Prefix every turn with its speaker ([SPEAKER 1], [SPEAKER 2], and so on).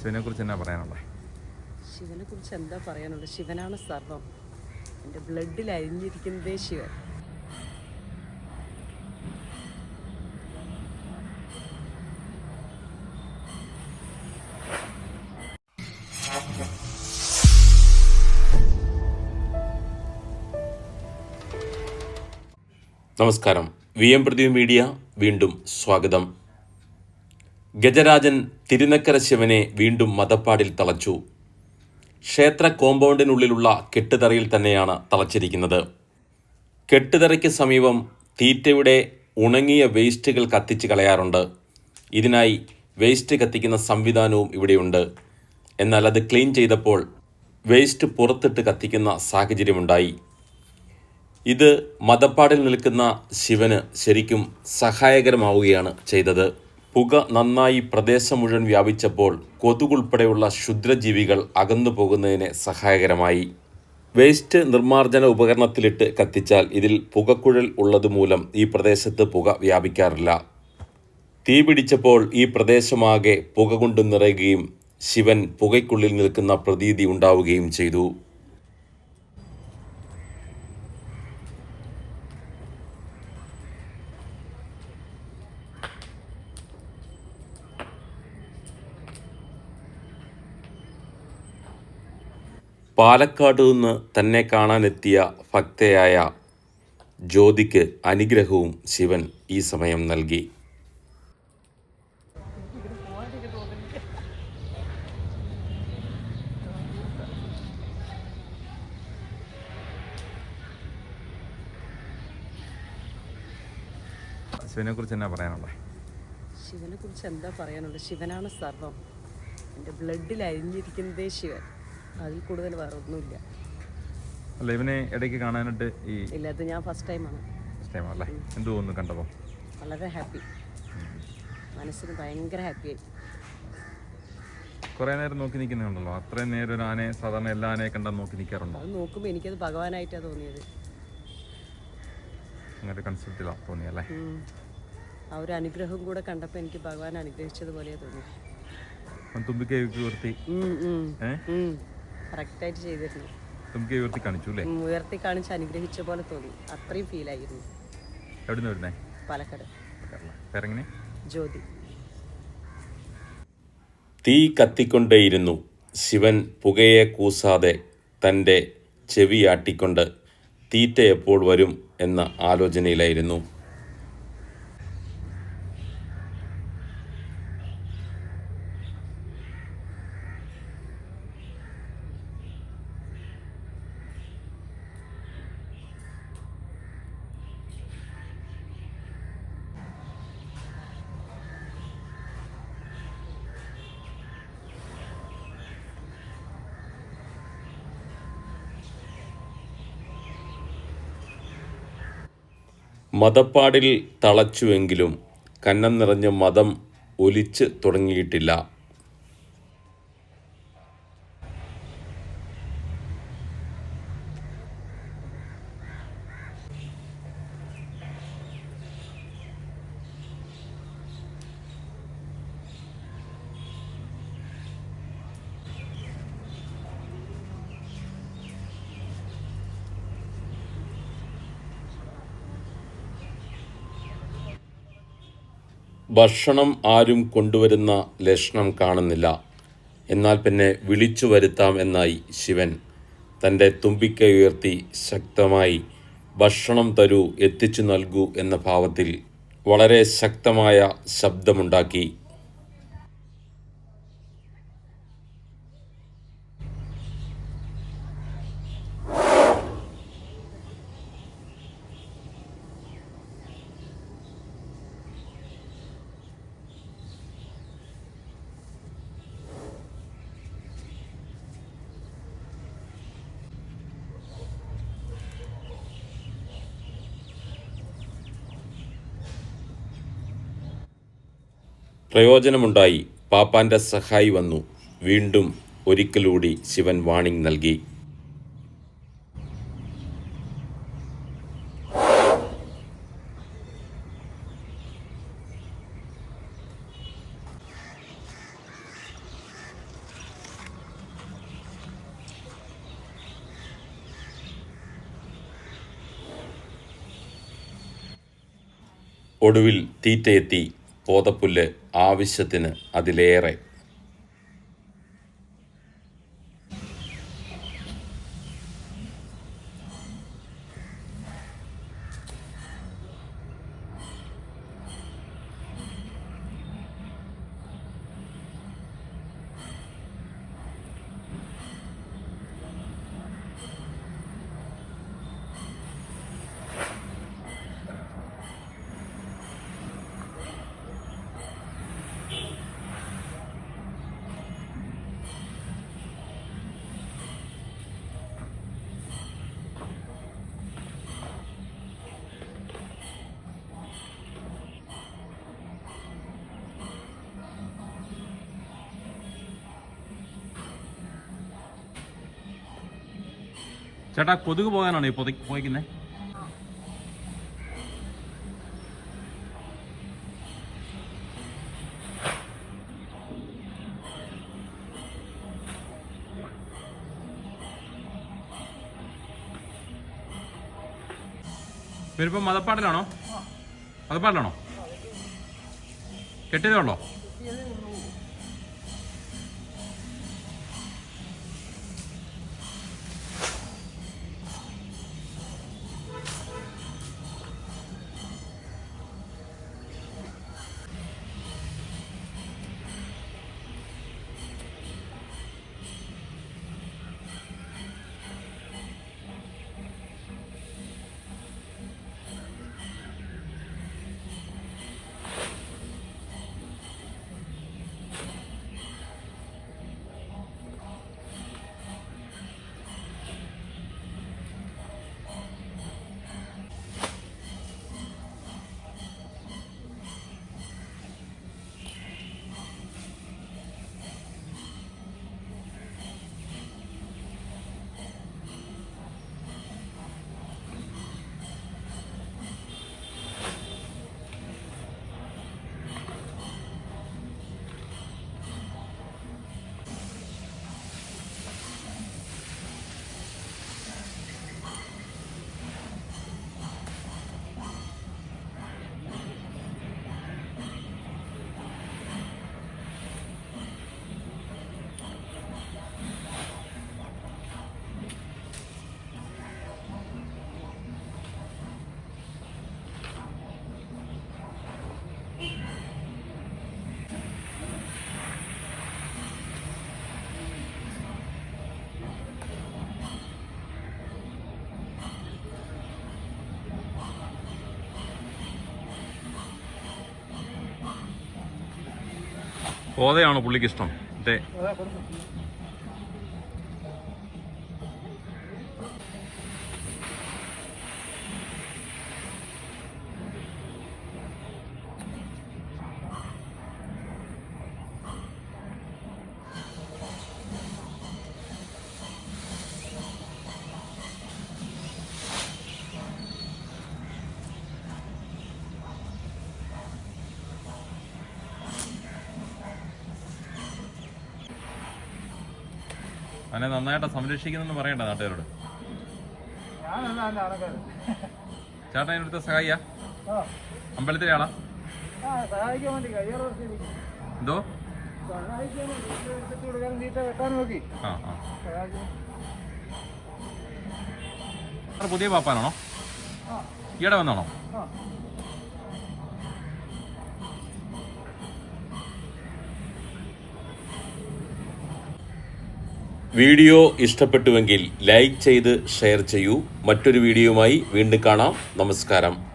[SPEAKER 1] ശിവനെ കുറിച്ച് എന്നാ പറയാനുള്ളത്
[SPEAKER 2] ശിവനെ കുറിച്ച് എന്താ പറയാനുള്ളത് ശിവനാണ് സർവം. എന്റെ ബ്ലഡിൽ അരിഞ്ഞിരിക്കുന്നതേ ശിവൻ.
[SPEAKER 3] നമസ്കാരം. വി എം പ്രതിമ മീഡിയ വീണ്ടും സ്വാഗതം. ഗജരാജൻ തിരുനക്കര ശിവനെ വീണ്ടും മതപ്പാടിൽ തളച്ചു. ക്ഷേത്ര കോമ്പൗണ്ടിനുള്ളിലുള്ള കെട്ടുതറയിൽ തന്നെയാണ് തളച്ചിരിക്കുന്നത്. കെട്ടുതറയ്ക്ക് സമീപം തീറ്റയുടെ ഉണങ്ങിയ വേസ്റ്റുകൾ കത്തിച്ച് കളയാറുണ്ട്. ഇതിനായി വേസ്റ്റ് കത്തിക്കുന്ന സംവിധാനവും ഇവിടെയുണ്ട്. എന്നാൽ അത് ക്ലീൻ ചെയ്തപ്പോൾ വേസ്റ്റ് പുറത്തിട്ട് കത്തിക്കുന്ന സാഹചര്യമുണ്ടായി. ഇത് മതപ്പാടിൽ നിൽക്കുന്ന ശിവന് ശരിക്കും സഹായകരമാവുകയാണ് ചെയ്തത്. പുക നന്നായി പ്രദേശം മുഴുവൻ വ്യാപിച്ചപ്പോൾ കൊതുകുൾപ്പെടെയുള്ള ക്ഷുദ്രജീവികൾ അകന്നു പോകുന്നതിന് സഹായകരമായി. വേസ്റ്റ് നിർമ്മാർജന ഉപകരണത്തിലിട്ട് കത്തിച്ചാൽ ഇതിൽ പുകക്കുഴൽ ഉള്ളതുമൂലം ഈ പ്രദേശത്ത് പുക വ്യാപിക്കാറില്ല. തീ പിടിച്ചപ്പോൾ ഈ പ്രദേശമാകെ പുക കൊണ്ട് നിറയുകയും ശിവൻ പുകയ്ക്കുള്ളിൽ നിൽക്കുന്ന പ്രതീതി ഉണ്ടാവുകയും ചെയ്തു. പാലക്കാട് നിന്ന് തന്നെ കാണാനെത്തിയ ഭക്തയായ ജ്യോതിക്ക് അനുഗ്രഹവും ശിവൻ ഈ സമയം നൽകി.
[SPEAKER 1] ശിവനെ കുറിച്ച് എന്നാ പറയാനുള്ളത്?
[SPEAKER 2] ശിവനെ കുറിച്ച് എന്താ പറയാനുള്ളത്? ശിവനാണ് സർവം. എന്റെ ബ്ലഡിൽ അരിഞ്ഞിരിക്കുന്നതേ ശിവൻ. അതിൽ കൂടുതൽ വേറെ ഒന്നുമില്ല
[SPEAKER 1] അല്ല ഇവനെ ഇടയ്ക്ക് കാണാനായിട്ട് ഈ
[SPEAKER 2] ഇല്ല അത് ഞാൻ ഫസ്റ്റ് ടൈമാണ്
[SPEAKER 1] ടൈം അല്ലേ എന്ത് തോന്നുന്നു കണ്ടപ്പോൾ
[SPEAKER 2] വളരെ ഹാപ്പി മനസ്സിന് ഭയങ്കര ഹാപ്പിയായി
[SPEAKER 1] കുറേ നേരം നോക്കി നിൽക്കുന്നുണ്ടല്ലോ. അത്രയും നേരം ഒരു ആനയെ സാധാരണ എല്ലാ ആനയെ കണ്ടാൽ നോക്കി നിൽക്കാറുണ്ടോ?
[SPEAKER 2] അത് നോക്കുമ്പോൾ എനിക്കത് ഭഗവാനായിട്ടാണ് തോന്നിയത്.
[SPEAKER 1] അങ്ങനെ കൺസെപ്റ്റിലാണ് തോന്നിയല്ലേ.
[SPEAKER 2] ആ ഒരു അനുഗ്രഹം കൂടെ കണ്ടപ്പോൾ എനിക്ക് ഭഗവാൻ അനുഗ്രഹിച്ചതുപോലെയാണ് തോന്നി
[SPEAKER 1] തുമ്പിക്കൈ ഉയർത്തി. ഏ?
[SPEAKER 2] കറക്റ്റായിട്ട് ചെയ്തിരുന്നു.
[SPEAKER 1] നമുക്ക് ഉയർത്തി കാണിച്ചു അല്ലേ?
[SPEAKER 2] ഉയർത്തി കാണിച്ച് അനുഗ്രഹിച്ച പോലെ തോന്നി. അത്രയും ഫീൽ
[SPEAKER 1] ആയിരുന്നു. എവിടുന്ന് വരുന്നേ?
[SPEAKER 2] പാലക്കാട്.
[SPEAKER 1] പേരെങ്ങനെ?
[SPEAKER 2] ജ്യോതി.
[SPEAKER 3] തീ കത്തിക്കൊണ്ടേയിരുന്നു. ശിവൻ പുകയെ കൂസാതെ തന്റെ ചെവിയാട്ടിക്കൊണ്ട് തീറ്റ എപ്പോൾ വരും? എന്ന ആലോചനയിലായിരുന്നു. മതപ്പാടിൽ തളച്ചുവെങ്കിലും കന്നം നിറഞ്ഞ മതം ഒലിച്ച് തുടങ്ങിയിട്ടില്ല. ഭക്ഷണം ആരും കൊണ്ടുവരുന്ന ലക്ഷണം കാണുന്നില്ല. എന്നാൽ പിന്നെ വിളിച്ചു വരുത്താം എന്നായി ശിവൻ. തന്റെ തുമ്പിക്കൈ ഉയർത്തി ശക്തമായി ഭക്ഷണം തരൂ എത്തിച്ചു നൽകൂ എന്ന ഭാവത്തിൽ വളരെ ശക്തമായ ശബ്ദമുണ്ടാക്കി. പ്രയോജനമുണ്ടായി. പാപ്പാന്റെ സഹായി വന്നു. വീണ്ടും ഒരിക്കലൂടി ശിവൻ വാണിംഗ് നൽകി. ഒടുവിൽ തീറ്റയെത്തി. പോതപ്പുല്ല് ആവശ്യത്തിന് അതിലേറെ
[SPEAKER 1] ചേട്ടാ കൊതുക് പോകാനാണ് ഈ പോയിക്കുന്നേ? പോയിക്കുന്നത് ഇവരിപ്പം മതപ്പാടിലാണോ? മതപ്പാടിലാണോ? കെട്ടിയതേ ഉള്ളോ? പോതയാണോ പുള്ളിക്ക് ഇഷ്ടം മറ്റേ അതിനെ നന്നായിട്ട് സംരക്ഷിക്കുന്നെന്ന് പറയണ്ട നാട്ടുകാരോട്. ചേട്ടൻ അതിനടുത്ത് സഹായിയാ? അമ്പലത്തിലെ ആളാ? എന്തോ? പുതിയ പാപ്പാനാണോ? ഈയിടെ വന്നാണോ?
[SPEAKER 3] വീഡിയോ ഇഷ്ടപ്പെട്ടുവെങ്കിൽ ലൈക്ക് ചെയ്ത് ഷെയർ ചെയ്യൂ. മറ്റൊരു വീഡിയോയുമായി വീണ്ടും കാണാം. നമസ്കാരം.